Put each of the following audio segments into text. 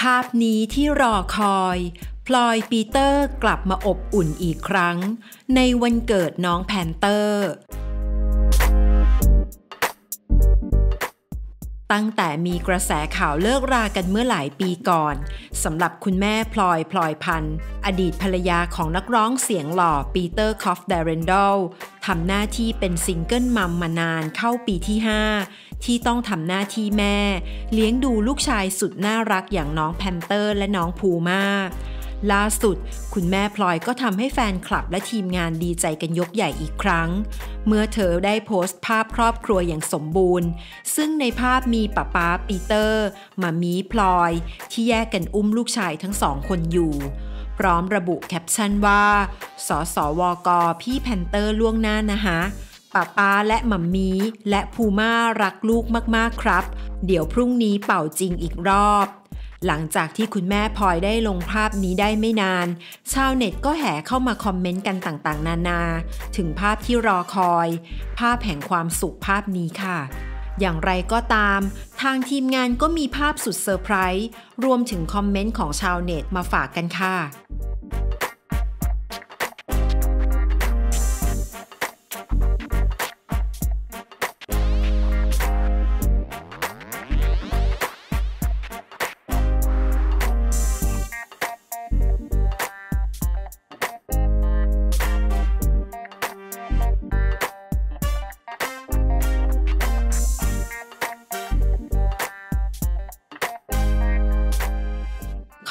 ภาพนี้ที่รอคอย พลอยปีเตอร์กลับมาอบอุ่นอีกครั้ง ในวันเกิดน้องแพนเตอร์ ตั้งแต่มีกระแสข่าวเลิกรากันเมื่อหลายปีก่อนสำหรับคุณแม่พลอยพลอยพันธ์อดีตภรรยาของนักร้องเสียงหล่อปีเตอร์คอฟเดเรนดอลทำหน้าที่เป็นซิงเกิลมัมมานานเข้าปีที่ 5 ที่ต้องทำหน้าที่แม่ เลี้ยงดูลูกชายสุดน่ารักอย่างน้องแพนเตอร์และน้องภูมา ล่าสุด คุณแม่พลอยก็ทำให้แฟนคลับและทีมงานดีใจกันยกใหญ่อีกครั้ง เมื่อเธอได้โพสต์ภาพครอบครัวอย่างสมบูรณ์ ซึ่งในภาพมีป้าป้าปีเตอร์มามีพลอย ที่แยกกันอุ้มลูกชายทั้งสองคนอยู่พร้อมระบุแคปชั่นว่า สสวก พี่แพนเตอร์ล่วงหน้านะฮะป้าป้าและมัมมี่และภูม่ารักลูกมากๆครับ เดี๋ยวพรุ่งนี้เป่าจริงอีกรอบ หลังจากที่คุณแม่พลอยได้ลงภาพนี้ได้ไม่นาน ชาวเน็ตก็แห่เข้ามาคอมเมนต์กันต่างๆ นานา ถึงภาพที่รอคอย ภาพแห่งความสุขภาพนี้ค่ะ อย่างไรก็ตาม ทางทีมงานก็มีภาพสุดเซอร์ไพรส์รวมถึงคอมเมนต์ของชาวเน็ตมาฝากกันค่ะ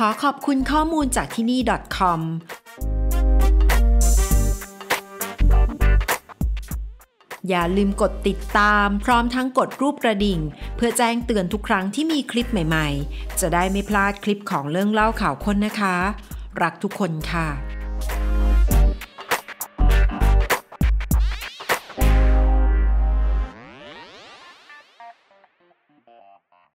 ขอขอบคุณข้อมูลจากที่นี่ .com อย่าลืมกดติดตาม พร้อมทั้งกดรูปกระดิ่ง เพื่อแจ้งเตือนทุกครั้งที่มีคลิปใหม่ ๆ จะได้ไม่พลาดคลิปของเรื่องเล่าข่าวคนนะคะ รักทุกคนค่ะ